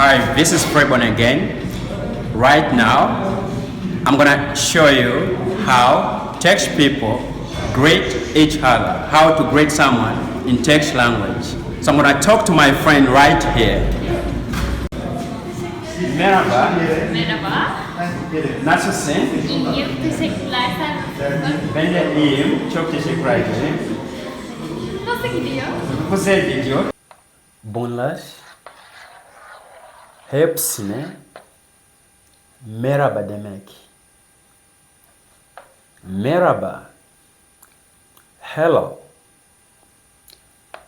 Hi, this is Frebon again. Right now, I'm gonna show you how text people greet each other, how to greet someone in text language. So I'm gonna talk to my friend right here. Merhaba, Merhaba. nasılsın? İyiyim. Teşekkürler. Sen? Ben de iyiyim, çok teşekkür ederim. Nasıl gidiyor? Güzel gidiyor. Bunlar hepsine merhaba demek. Merhaba. Hello.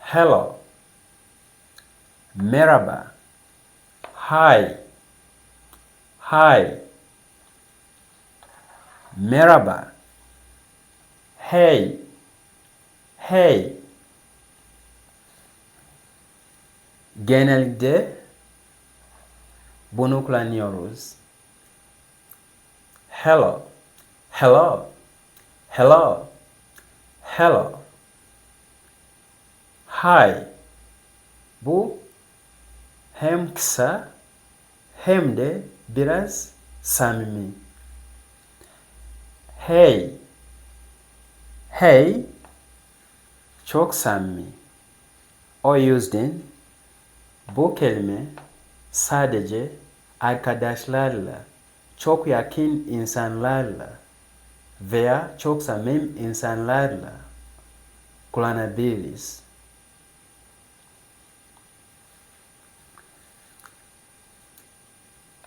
Hello. Merhaba. Hi. Hi. Merhaba. Hey. Hey. Genelde bunu kullanıyoruz. Hello, hello, hello, hello. Hi. Bu hem kısa hem de biraz samimi. Hey. Hey çok samimi. O yüzden bu kelime sadece arkadaşlarla, çok yakın insanlarla veya çok insanlarla kullanabiliriz.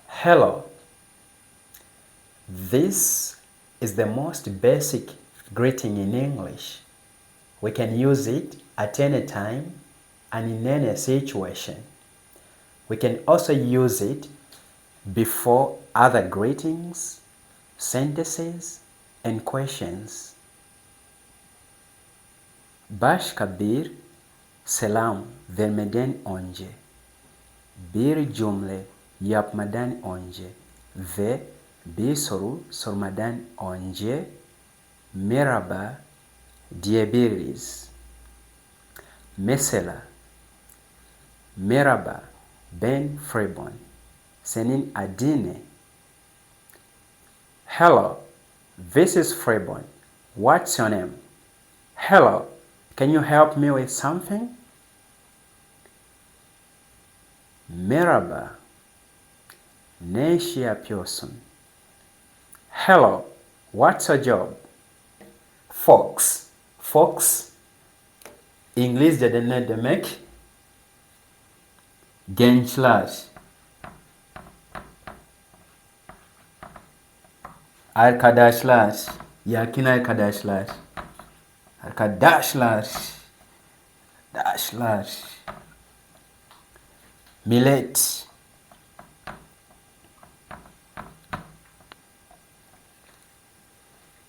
Hello. This is the most basic greeting in English. We can use it at any time and in any situation. We can also use it before other greetings, sentences, and questions. Başka bir selam vermeden önce, bir cümle yapmadan önce ve bir soru sormadan önce merhaba diyebiliriz. Mesela merhaba ben Freeborn. Senin adın ne? Hello, this is Freeborn. What's your name? Hello, can you help me with something? Merhaba, ne iş yapıyorsun? Hello, what's your job? Fox. Fox İngilizce'de ne demek? Gençler. Arkadaşlar. Yakın arkadaşlar. Arkadaşlar. Arkadaşlar. Millet.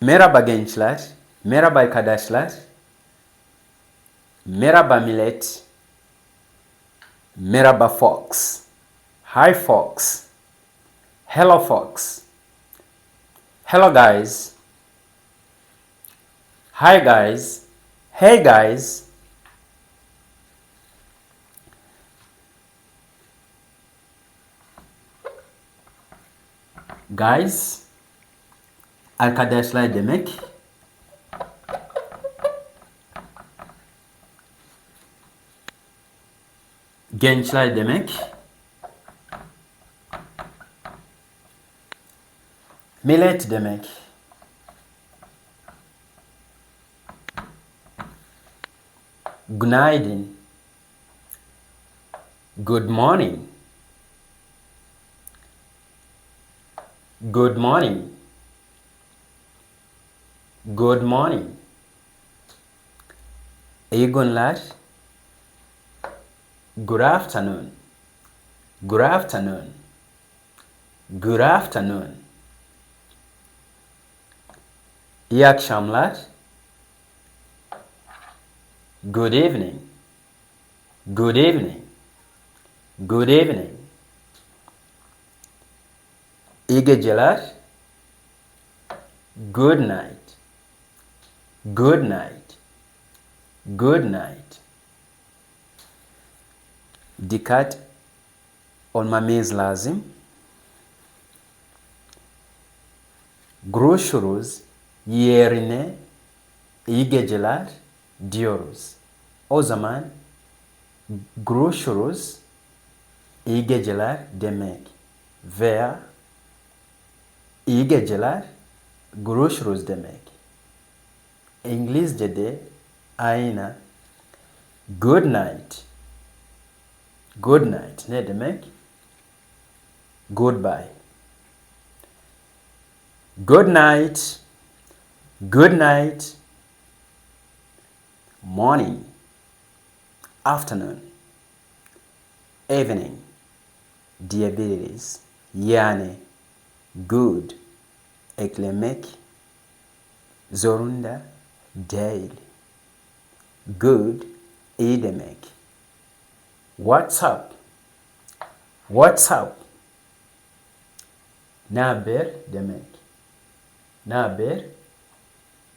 Merhaba gençler. Merhaba arkadaşlar. Merhaba millet. Merhaba Fox. Hi Fox. Hello Fox. Hello guys. Hi guys. Hey guys. Guys. Arkadaşlar demek. Gençler demek. Millet demek. Günaydın. Good morning. Good morning. Good morning. İyi günler. Good afternoon. Good afternoon. Good afternoon. İyi akşamlar. Good evening. Good evening. Good evening. İyi geceler. Good night. Good night. Good night. Dikkat olmamız lazım. Görüşürüz yerine iyi geceler diyoruz. O zaman görüşürüz iyi geceler demek veya iyi geceler görüşürüz demek. İngilizce'de aynı good night. Good night ne demek? Goodbye. Good night. Good night. Morning. Afternoon. Evening diyebiliriz. Yani good eklemek zorunda değil. Good iyi demek. What's up? What's up? Ne haber demek. Ne haber?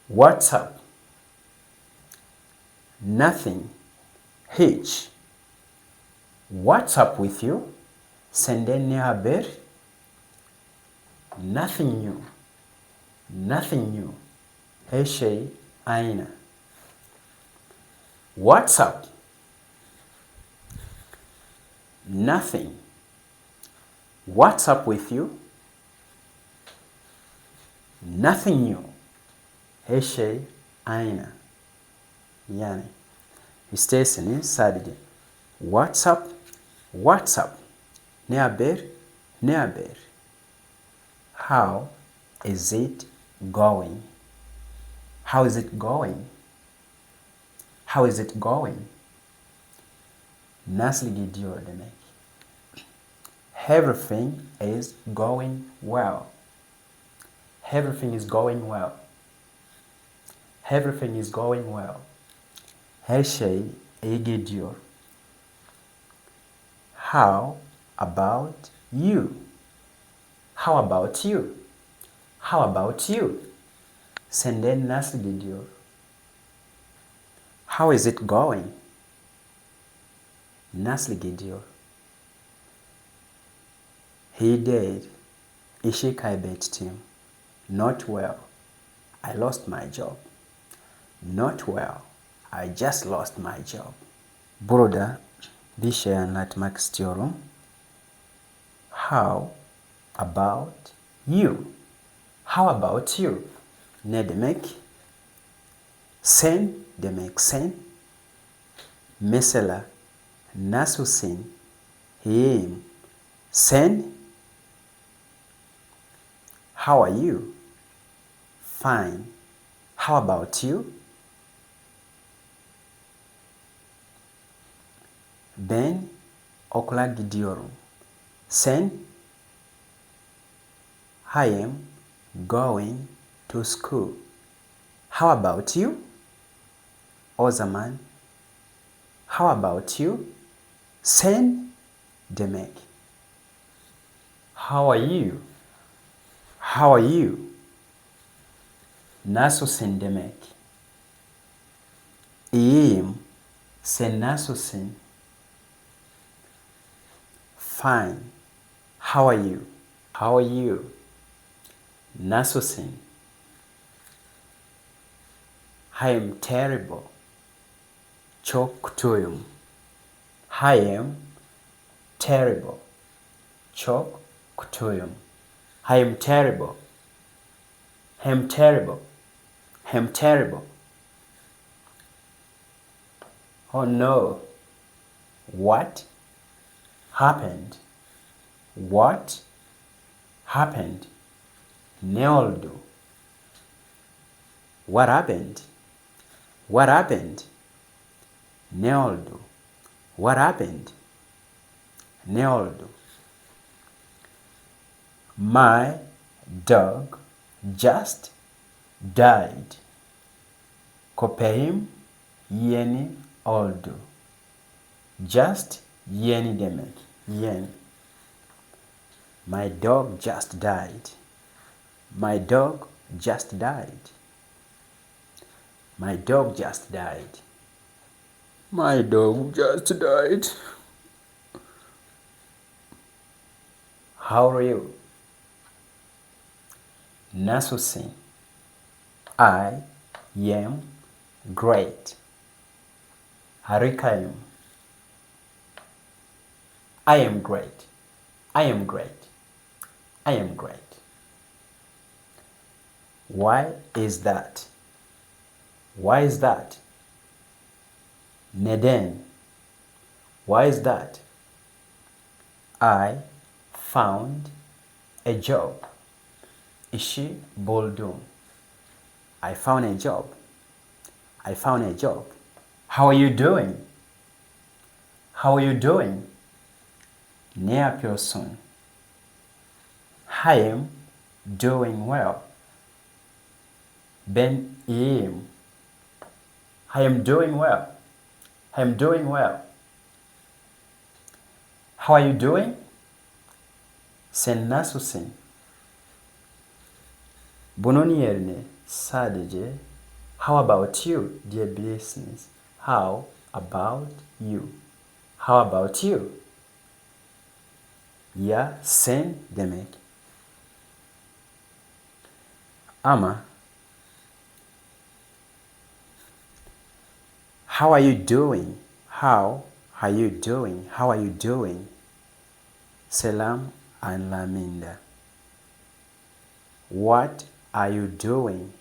What's up? Nothing. H. What's up with you? Sendeni habari. Nothing new. Nothing new. Her aina. WhatsApp? Nothing. What's up with you? Nothing new. Her şey aynı. Yani isterseniz sadece What's up? What's up? Ne haber? How is it going? How is it going? How is it going? Nasıl gidiyor demek. Everything is going well. Everything is going well. Everything is going well. Her şey. How about you? How about you? How about you? Senden nasıl gidiyor? How is it going? Nasıl gidiyor? He did. Ishikai İşi kaybettim. Not well. I lost my job. Not well. I just lost my job. Burada bir şey anlatmak istiyorum. How about you? How about you? Ne demek? Sen demek sen. Mesela nasılsın? İyiyim. Sen? How are you? Fine. How about you? Ben okula gidiyorum. Sen? I am going to school. How about you? O zaman how about you? Sen demek. How are you? How are you? Nasılsın demek. İyiyim. Sen nasılsın? Fine. How are you? How are you? Nasılsın? I am terrible. Kötüyüm. I am terrible. Kötüyüm. I am terrible. I am terrible. I am terrible. Oh no. What happened? What happened? Ne oldu? What happened? What happened? Ne oldu? What happened? Ne oldu? My dog just died. Köpeğim yeni oldu. Just yeni demek. Yeni. My dog just died. My dog just died. My dog just died. My dog just died. How are you? Nasusin. I am great. Harikayum. I am great. I am great. I am great. Why is that? Why is that? Neden. Why is that? I found a job. Ishi buldum. I found a job. I found a job. How are you doing? How are you doing? Near person. I am doing well. Ben im. I am doing well. I am doing well. How are you doing? Sen nasılsın? Bunun yerine sadece How about you diyebilirsiniz. How about you? How about you? Ya sen demek. Ama How are you doing? How are you doing? How are you doing? Selam anlamında. What are you doing?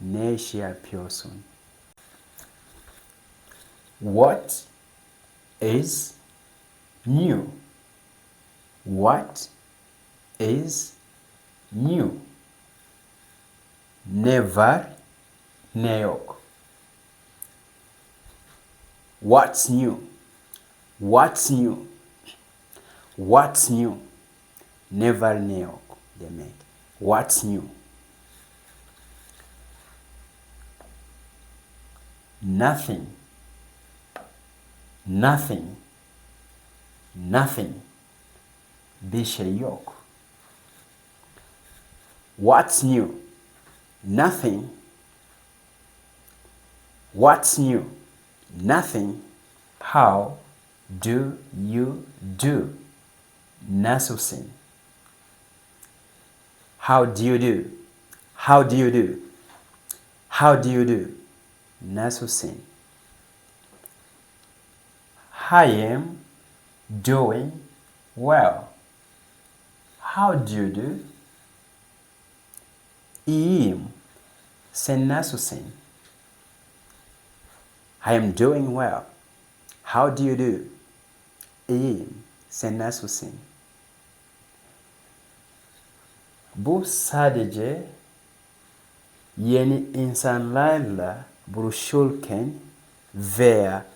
Ne yapıyorsun? What is new? What is new? Never var, ne. What's new? What's new? What's new? Never ne yok demek. What's new? Nothing. Nothing. Nothing. Bir şey yok. What's new? Nothing. What's new? Nothing. How do you do? Nasılsın? How do you do? How do you do? How do you do? Nasılsın? I am doing well. How do you do? İyiyim. Sen nasılsın? I am doing well. How do you do? İyiyim. Sen nasılsın? Bu sadece yeni insanlarla buluşurken veya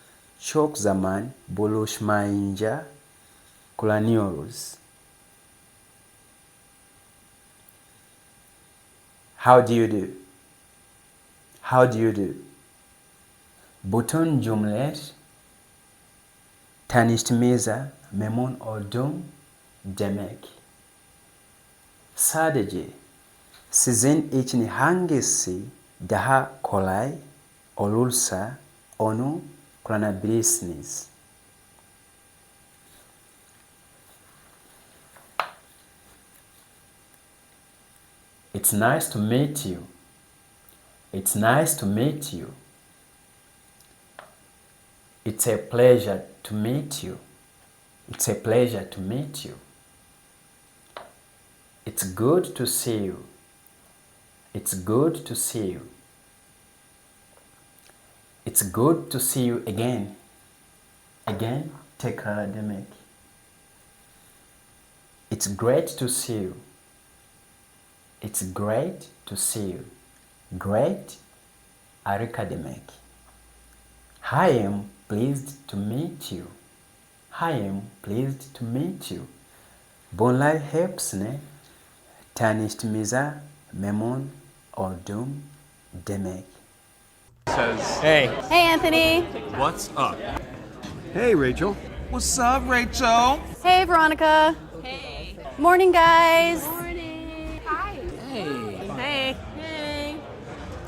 çok zaman buluşmayınca kullanıyoruz. How do you do? How do you do? Bütün cümleler tanıştığımıza memnun oldum demek. Sadece sizin için hangisi daha kolay olursa onu kullanabilirsiniz. It's nice to meet you. It's nice to meet you. It's a pleasure to meet you. It's a pleasure to meet you. It's good to see you. It's good to see you. It's good to see you again. Again, take tekrar demek. It's great to see you. It's great to see you. Great, harika demek. I am pleased to meet you. I am pleased to meet you. Bunlar hepsine tanıştığımıza memnun oldum demek. says, Hey, Hey, Anthony. What's up? hey, Rachel. What's up, Rachel? Hey, Veronica. Hey. Morning, guys.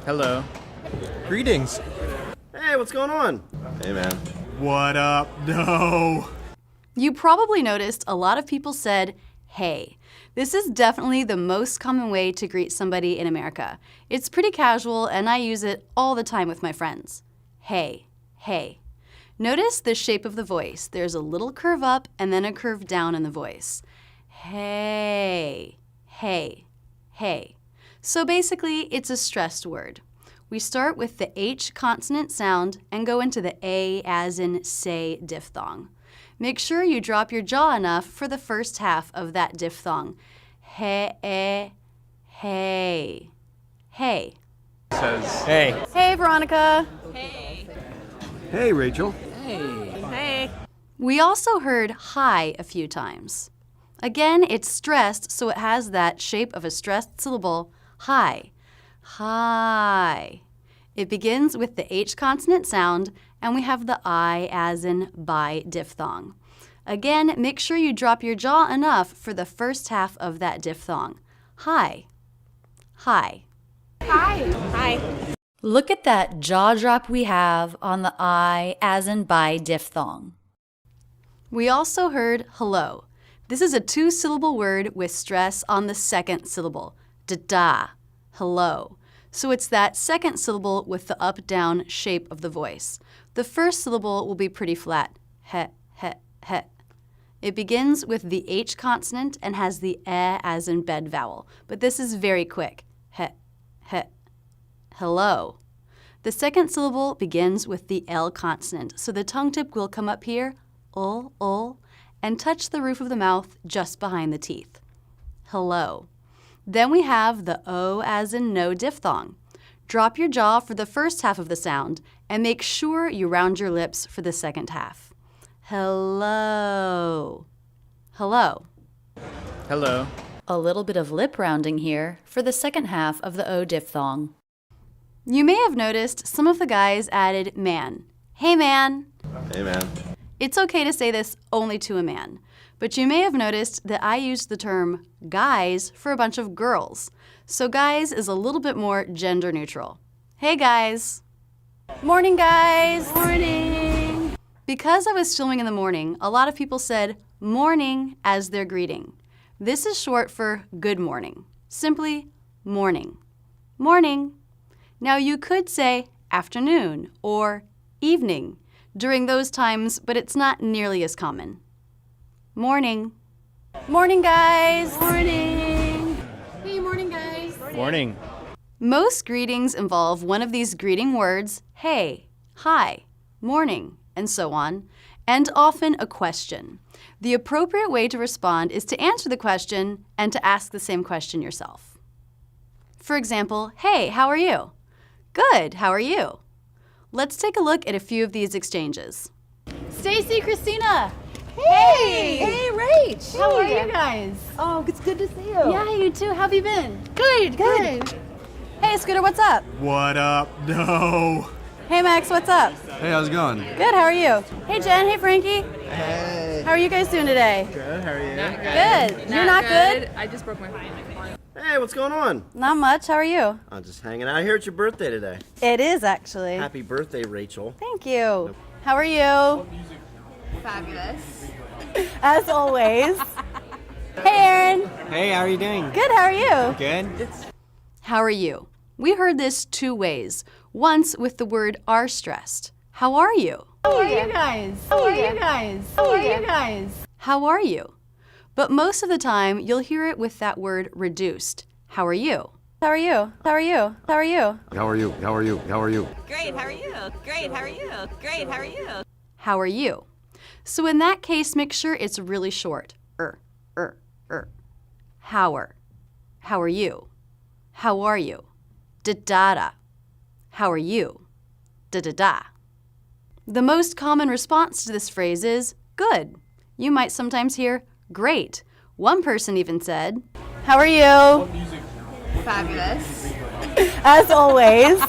Hello. Greetings. Hey, what's going on? Hey, man. What up? No. You probably noticed a lot of people said, hey. This is definitely the most common way to greet somebody in America. It's pretty casual and I use it all the time with my friends. Hey, hey. Notice the shape of the voice. There's a little curve up and then a curve down in the voice. Hey, hey, hey. So basically, it's a stressed word. We start with the H consonant sound and go into the A as in say diphthong. Make sure you drop your jaw enough for the first half of that diphthong. Hey, eh, hey, hey. Says Hey. Hey, Veronica. Hey, Rachel. Hey. Hey. We also heard hi a few times. Again, it's stressed, so it has that shape of a stressed syllable, hi. Hi. It begins with the H consonant sound, and we have the I as in by diphthong. Again, make sure you drop your jaw enough for the first half of that diphthong. Hi. Hi. Hi. Hi. Look at that jaw drop we have on the I as in by diphthong. We also heard hello. This is a two syllable word with stress on the second syllable. Da-da. Hello. So it's that second syllable with the up down shape of the voice. The first syllable will be pretty flat. He, he, he. It begins with the H consonant and has the e as in bed vowel, but this is very quick. He, he. Hello. The second syllable begins with the L consonant, so the tongue tip will come up here, ul, ul, and touch the roof of the mouth just behind the teeth. Hello. Then we have the O as in no diphthong. Drop your jaw for the first half of the sound and make sure you round your lips for the second half. Hello. Hello. Hello. A little bit of lip rounding here for the second half of the O diphthong. You may have noticed some of the guys added man. Hey man. Hey, man. It's okay to say this only to a man, but you may have noticed that I used the term guys for a bunch of girls. So guys is a little bit more gender neutral. Hey guys. Morning guys. Morning. Because I was filming in the morning, a lot of people said morning as their greeting. This is short for good morning. Simply morning. Morning. Now you could say afternoon or evening during those times, but it's not nearly as common. Morning. Morning, guys. Morning. Hey, morning, guys. Morning. Most greetings involve one of these greeting words, hey, hi, morning, and so on, and often a question. The appropriate way to respond is to answer the question and to ask the same question yourself. For example, hey, how are you? Good, how are you? Let's take a look at a few of these exchanges. Stacy, Christina. Hey! Hey, Rach! How are you guys? Oh, it's good to see you. Yeah, you too. How have you been? good, good. Hey, Scooter, what's up? What up? No. Hey, Max, what's up? Hey, how's it going? Good, how are you? Hey, Jen. Hey, Frankie. Hey. How are you guys doing today? Good, how are you? Good. You're not good? I just broke my phone. Hey, what's going on? Not much. How are you? I'm just hanging out here. It's your birthday today. It is actually. Happy birthday, Rachel. Thank you. How are you? Fabulous. As always. hey, Aaron. Hey, how are you doing? Good. How are you? Good. How are you? We heard this two ways. Once with the word are stressed. How are you? How are you guys? How are you guys? How are you guys? How are you? But most of the time, you'll hear it with that word reduced. How are you? How are you? How are you? How are you? How are you? How are you? How are you? Great, how are you? Great, how are you? Great, how are you? How are you? So in that case, make sure it's really short. Er, er, er. How are? How are you? How are you? Da da da. How are you? Da da da. The most common response to this phrase is good. You might sometimes hear great. One person even said, How are you? Fabulous. As always.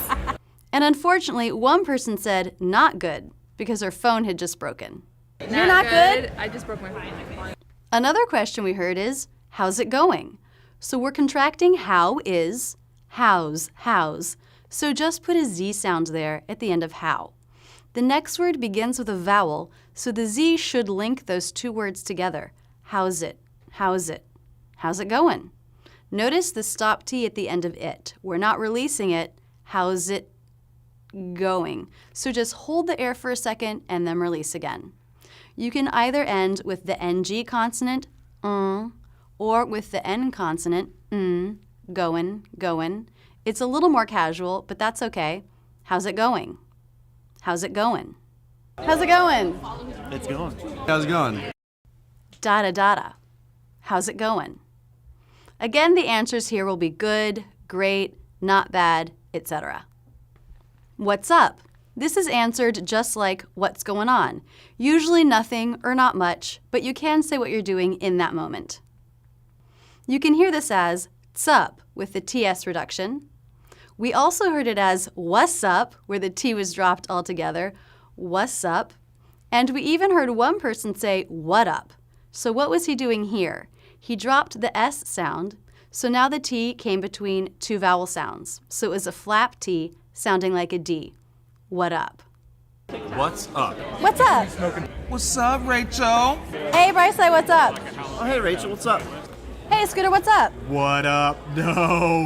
and unfortunately, one person said not good because her phone had just broken. You're not good? I just broke my phone. Another question we heard is, how's it going? So we're contracting how is, how's, how's. So just put a Z sound there at the end of how. The next word begins with a vowel, so the Z should link those two words together. How's it? How's it? How's it going? Notice the stop T at the end of it. We're not releasing it. How's it going? So just hold the air for a second and then release again. You can either end with the NG consonant, mm, or with the N consonant, mm, going, going. It's a little more casual, but that's okay. How's it going? How's it going? How's it going? It's going. How's it going? Dada dada. How's it going? Again, the answers here will be good, great, not bad, etc. What's up? This is answered just like what's going on. Usually nothing or not much, but you can say what you're doing in that moment. You can hear this as tsup with the TS reduction. We also heard it as what's up, where the T was dropped altogether. What's up? And we even heard one person say what up. So what was he doing here? He dropped the S sound, so now the T came between two vowel sounds. So it was a flap T sounding like a D. What up? What's up? What's up? What's up, Rachel? Hey, Bryce, what's up? Oh, hey, Rachel, what's up? Hey, Scooter, what's up? What up? No.